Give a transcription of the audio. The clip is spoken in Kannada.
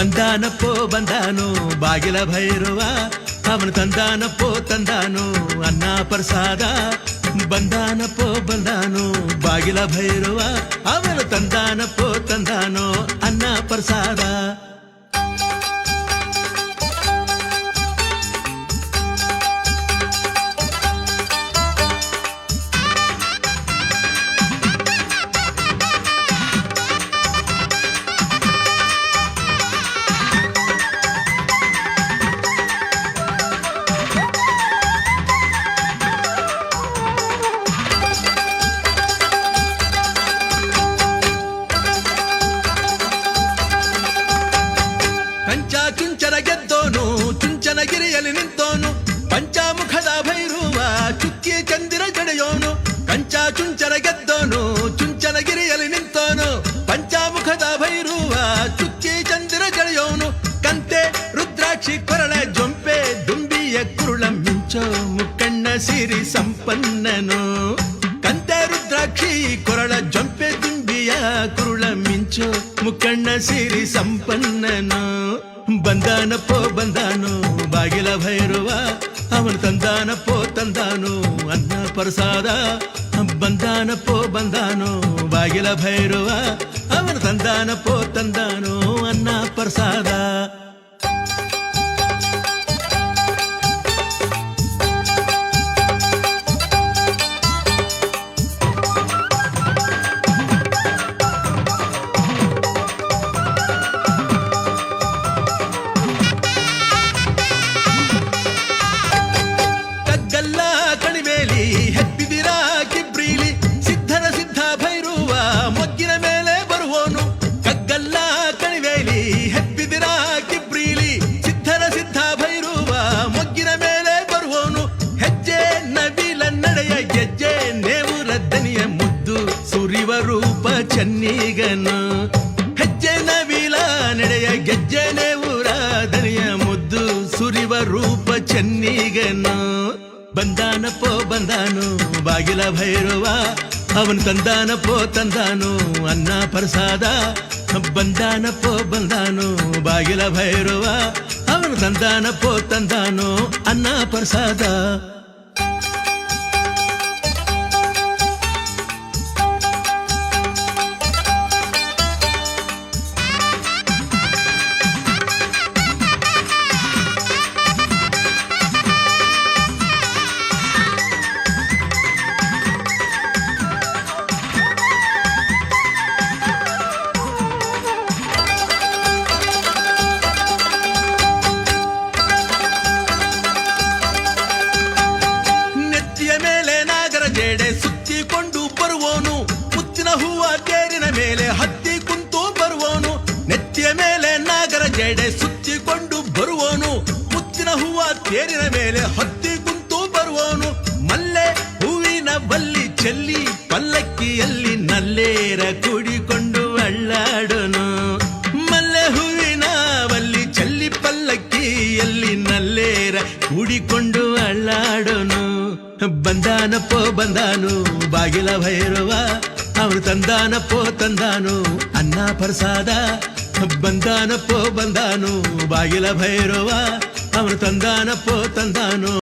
ಬಂದಾನಪ್ಪೋ, ಬಂದಾನು, ಬಾಗಿಲ ಭೈರವ. ಅವನು ತಂದಾನಪ್ಪೋ, ತಂದಾನು, ಅನ್ನ ಪ್ರಸಾದ. ಬಂದಾನಪ್ಪೋ, ಬಂದಾನು, ಬಾಗಿಲ ಭೈರವ. ಅವನು ತಂದಾನಪ್ಪೋ, ತಂದಾನು, ಅನ್ನ ಪ್ರಸಾದ. ಚುಂಚನ ಗೆದ್ದೋನು ಚುಂಚನಗಿರಿಯಲ್ಲಿ ನಿಂತೋನು ಪಂಚಾಮುಖದ ಭೈರವ ಚುಕ್ಕಿ ಚಂದಿರ ಜಡೆಯೋನು ಕಂತೆ ರುದ್ರಾಕ್ಷಿ ಕೊರಳ ಜೊಂಪೆ ದುಂಬಿಯ ಕುರುಳ ಮಿಂಚೋ ಮುಕ್ಕಣ್ಣ ಸಿರಿ ಸಂಪನ್ನನು ಕಂತೆ ರುದ್ರಾಕ್ಷಿ ಕೊರಳ ಜೊಂಪೆ ದುಂಬಿಯ ಕುರುಳ ಮಿಂಚು ಮುಕ್ಕಣ್ಣ ಸಿರಿ ಸಂಪನ್ನನು ಬಂದಾನಪ್ಪೋ ಬಂದಾನು ಬಾಗಿಲ ಭೈರವ ಅವನು ತಂದಾನಪ್ಪೋ ತಂದಾನು ಅನ್ನ ಪ್ರಸಾದ ಬಂದಾನಪ್ಪೋ ಬಂದಾನು ಬಾಗಿಲ ಭೈರವ ಅವನು ತಂದಾನಪ್ಪೋ ತಂದಾನು ಅನ್ನ ಪ್ರಸಾದ ಚನ್ನೀಗನು ಹೆಜ್ಜೆ ನವಿಲ ನಡೆಯ ಗೆಜ್ಜೆ ನೇವುರ ದನಿಯ ಮುದ್ದು ಸುರಿವ ರೂಪ ಚನ್ನೀಗನು. ಬಂದಾನಪ್ಪೋ ಬಂದಾನು, ಬಾಗಿಲ ಭೈರವ, ಅವನು ತಂದಾನಪ್ಪೋ ತಂದಾನು, ಅನ್ನ ಪ್ರಸಾದ. ಬಂದಾನಪ್ಪೋ ಬಂದಾನು, ಬಾಗಿಲ ಭೈರವ, ಅವನು ತಂದಾನಪ್ಪೋ ತಂದಾನು, ಅನ್ನ ಪ್ರಸಾದ. ಜೇಡೆ ಸುತ್ತಿಕೊಂಡು ಬರುವೋನು ಮುತ್ತಿನ ಹೂವ ತೇರಿನ ಮೇಲೆ ಹತ್ತಿ ಕುಂತು ಬರುವೋನು ನೆತ್ತಿಯ ಮೇಲೆ ನಾಗರ ಜಡೆ ಸುತ್ತಿಕೊಂಡು ಬರುವೋನು ಮುತ್ತಿನ ಹೂವ ತೇರಿನ ಮೇಲೆ ಹತ್ತಿ ಕುಂತು ಬರುವೋನು ಮಲ್ಲೆ ಹೂವಿನ ಬಲ್ಲಿ ಚೆಲ್ಲಿ ಪಲ್ಲಕ್ಕಿಯಲ್ಲಿ ನಲ್ಲೇರ ಕೂಡಿಕೊಂಡು ಅಳ್ಳಾಡೋನು. ಮಲ್ಲೆ ಹೂವಿನ ಬಲ್ಲಿ ಚೆಲ್ಲಿ ಪಲ್ಲಕ್ಕಿಯಲ್ಲಿ ನಲ್ಲೇರ ಕೂಡಿಕೊಂಡು ಅಳ್ಳಾಡೋನು. ಬಂದಾನಪ್ಪೋ, ಬಂದಾನು. ಬಾಗಿಲ ಭೈರವ ಅವನು ತಂದಾನಪ್ಪೋ, ತಂದಾನು. ಅನ್ನ ಪ್ರಸಾದ, ಬಂದಾನಪ್ಪೋ, ಬಂದಾನು. ಬಾಗಿಲ ಭೈರವ ಅವನು ತಂದಾನಪ್ಪೋ, ತಂದಾನು.